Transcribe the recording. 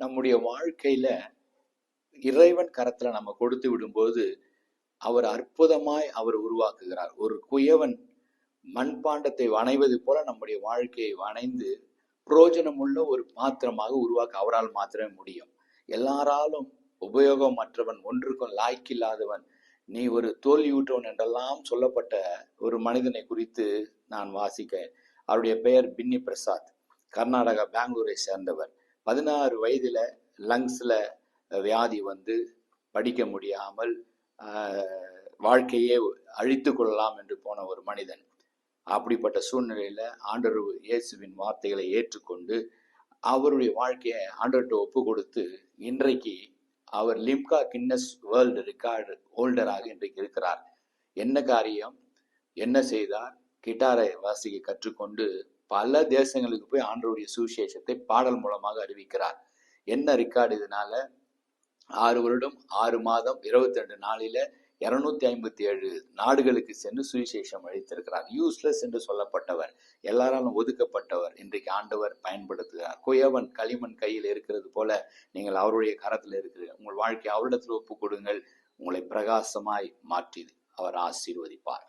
நம்முடைய வாழ்க்கையில இறைவன் கரத்துல நம்ம கொடுத்து விடும்போது அவர் அற்புதமாய் அவர் உருவாக்குகிறார். ஒரு குயவன் மண்பாண்டத்தை வணைவது போல நம்முடைய வாழ்க்கையை வணைந்து புரோஜனமுள்ள ஒரு பாத்திரமாக உருவாக்க அவரால் மாத்திரமே முடியும். எல்லாராலும் உபயோகமற்றவன் ஒன்றுக்கும் லாய்க்கில்லாதவன் நீ ஒரு தோல்வியூற்றவன் என்றெல்லாம் சொல்லப்பட்ட ஒரு மனிதனை குறித்து நான் வாசிக்க அவருடைய பெயர் பின்னி பிரசாத் கர்நாடகா பெங்களூரை சேர்ந்தவர். பதினாறு வயதுல லங்ஸ்ல வியாதி வந்து படிக்க முடியாமல் வாழ்க்கையே அழித்து கொள்ளலாம் என்று போன ஒரு மனிதன். அப்படிப்பட்ட சூழ்நிலையில ஆண்டர் இயேசுவின் வார்த்தைகளை ஏற்றுக்கொண்டு அவருடைய வாழ்க்கையை ஆண்டவர்கிட்ட ஒப்பு கொடுத்து இன்றைக்கு அவர் லிம்கா கின்னஸ் வேர்ல்டு ரெக்கார்டு ஹோல்டராக இன்றைக்கு இருக்கிறார். என்ன காரியம்? என்ன செய்தார்? கிட்டாரை வாசிக்க கற்றுக்கொண்டு பல தேசங்களுக்கு போய் ஆண்டவருடைய சுவிசேஷத்தை பாடல் மூலமாக அறிவிக்கிறார். என்ன ரெக்கார்டு இதனால? ஆறு வருடம் ஆறு மாதம் இருபத்தி ரெண்டு நாளில இருநூத்தி ஐம்பத்தி ஏழு நாடுகளுக்கு சென்று சுவிசேஷம் அளித்திருக்கிறார். யூஸ்லெஸ் என்று சொல்லப்பட்டவர் எல்லாராலும் ஒதுக்கப்பட்டவர் இன்றைக்கு ஆண்டவர் பயன்படுத்துகிறார். குயவன் களிமண் கையில் இருக்கிறது போல நீங்கள் அவருடைய கரத்தில் இருக்கிறீர்கள். உங்கள் வாழ்க்கையை அவரிடத்தில் ஒப்பு கொடுங்கள் உங்களை பிரகாசமாய் மாற்றி அவர் ஆசீர்வதிப்பார்.